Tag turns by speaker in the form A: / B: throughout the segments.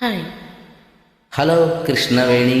A: Hi hello Krishnaveni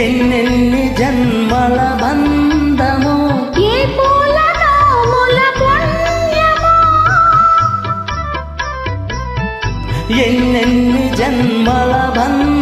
B: ఎన్నెన్ని జన్మల బంధము. ఎన్నెన్ని జన్మల
A: బంధ